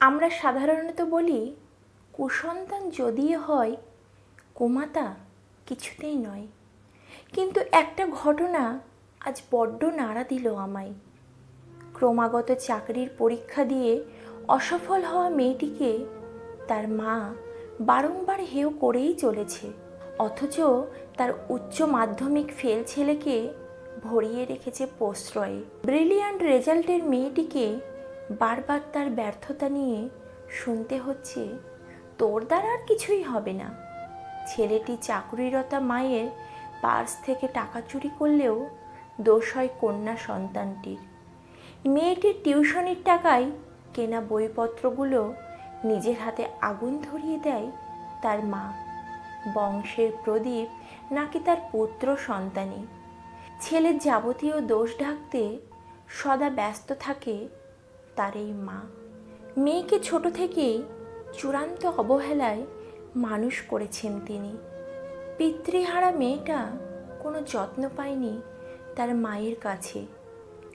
আমরা সাধারণত বলি, কুসন্তান যদিও হয় কুমাতা কিছুতেই নয়। কিন্তু একটা ঘটনা আজ বড্ড নাড়া দিল আমায়। ক্রমাগত চাকরির পরীক্ষা দিয়ে অসফল হওয়া মেয়েটিকে তার মা বারংবার হেয় করেই চলেছে। অথচ তার উচ্চ মাধ্যমিক ফেল ছেলেকে ভরিয়ে রেখেছে প্রশ্রয়ে। ব্রিলিয়ান্ট রেজাল্টের মেয়েটিকে বারবার তার ব্যর্থতা নিয়ে শুনতে হচ্ছে, তোর দ্বারা আর কিছুই হবে না। ছেলেটি চাকরিরতা মায়ের পার্স থেকে টাকা চুরি করলেও দোষ হয় কন্যা সন্তানটির। মেয়েটির টিউশনির টাকায় কেনা বইপত্রগুলো নিজের হাতে আগুন ধরিয়ে দেয় তার মা। বংশের প্রদীপ নাকি তার পুত্র সন্তানই। ছেলের যাবতীয় দোষ ঢাকতে সদা ব্যস্ত থাকে তার এই মা। মেয়েকে ছোট থেকেই চূড়ান্ত অবহেলায় মানুষ করেছেন তিনি। পিতৃহারা মেয়েটা কোনো যত্ন পায়নি তার মায়ের কাছে।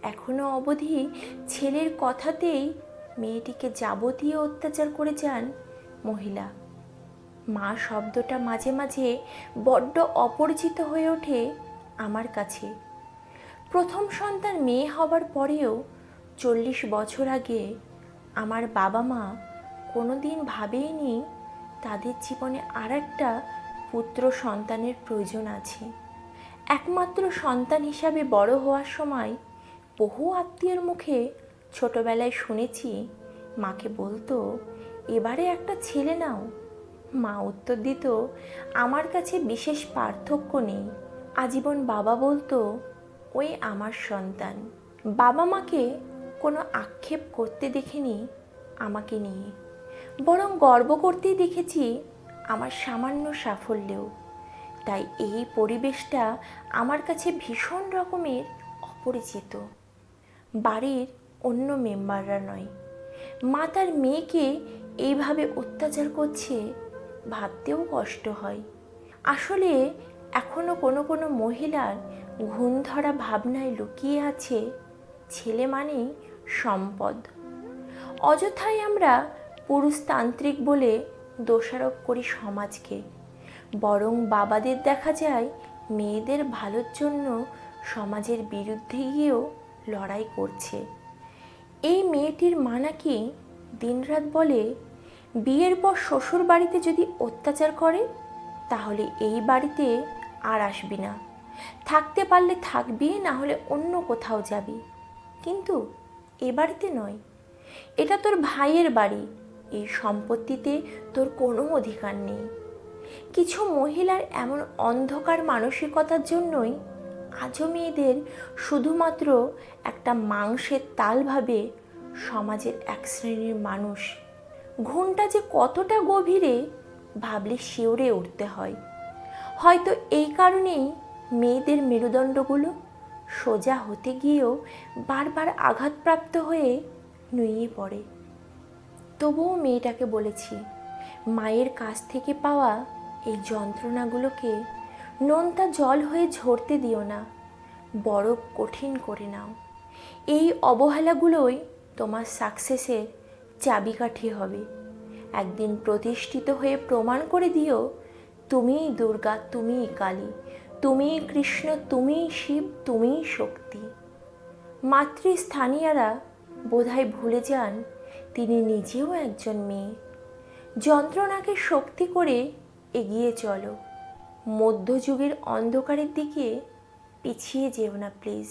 এখনও অবধি ছেলের কথাতেই মেয়েটিকে যাবতীয় অত্যাচার করে যান মহিলা। মা শব্দটা মাঝে মাঝে বড্ড অপরিচিত হয়ে ওঠে আমার কাছে। প্রথম সন্তান মেয়ে হবার পরেও চল্লিশ বছর আগে আমার বাবা মা কোনো দিন ভাবেইনি তাদের জীবনে আর একটা পুত্র সন্তানের প্রয়োজন আছে। একমাত্র সন্তান হিসাবে বড় হওয়ার সময় বহু আত্মীয়র মুখে ছোটবেলায় শুনেছি, মাকে বলতো, এবারে একটা ছেলে নাও। মা উত্তর দিত, আমার কাছে বিশেষ পার্থক্য নেই। আজীবন বাবা বলতো, ওই আমার সন্তান। বাবা মাকে কোনো আক্ষেপ করতে দেখিনি আমাকে নিয়ে। বরং গর্ব করতেই দেখেছি আমার সামান্য সাফল্যেও। তাই এই পরিবেশটা আমার কাছে ভীষণ রকমের অপরিচিত। বাড়ির অন্য মেম্বাররা নয়। মা তার মেয়েকে এইভাবে অত্যাচার করছে ভাবতেও কষ্ট হয়। আসলে এখনও কোনো কোনো মহিলার ঘুণ ধরা ভাবনায় লুকিয়ে আছে ছেলে মানেই সম্পদ। অযথাই আমরা পুরুষতান্ত্রিক বলে দোষারোপ করি সমাজকে। বরং বাবাদের দেখা যায়, মেয়েদের ভালোর জন্য সমাজের বিরুদ্ধে গিয়েও লড়াই করছে। এই মেয়েটির মা নাকি দিনরাত বলে, বিয়ের পর শ্বশুর বাড়িতে যদি অত্যাচার করে, তাহলে এই বাড়িতে আর আসবি না। থাকতে পারলে থাকবি, না হলে অন্য কোথাও যাবি। কিন্তু এ বাড়িতে নয়। এটা তোর ভাইয়ের বাড়ি। এই সম্পত্তিতে তোর কোনো অধিকার নেই। কিছু মহিলার এমন অন্ধকার মানসিকতার জন্যই আজও মেয়েদের শুধুমাত্র একটা মাংসের তাল ভাবে সমাজের এক শ্রেণির মানুষ। ঘুমটা যে কতটা গভীরে ভাবলে শিওরে উঠতে হয়। হয়তো এই কারণেই মেয়েদের মেরুদণ্ডগুলো সোজা হতে গিয়েও বারবার আঘাতপ্রাপ্ত হয়ে নুয়ে পড়ে। তবুও মেয়েটাকে বলেছি, মায়ের কাছ থেকে পাওয়া এই যন্ত্রণাগুলোকে নোনতা জল হয়ে ঝরতে দিও না বরফ কঠিন করে নাও। এই অবহেলাগুলোই তোমার সাকসেসের চাবিকাঠি হবে। একদিন প্রতিষ্ঠিত হয়ে প্রমাণ করে দিও, তুমিই দুর্গা, তুমিই কালী। তুমিই কৃষ্ণ, তুমি শিব, তুমি শক্তি। মাতৃস্থানীয়রা বোধহয় ভুলে যান, তিনি নিজেও একজন মেয়ে। যন্ত্রণাকে শক্তি করে এগিয়ে চলো। মধ্যযুগের অন্ধকারের দিকে পিছিয়ে যেও না প্লিজ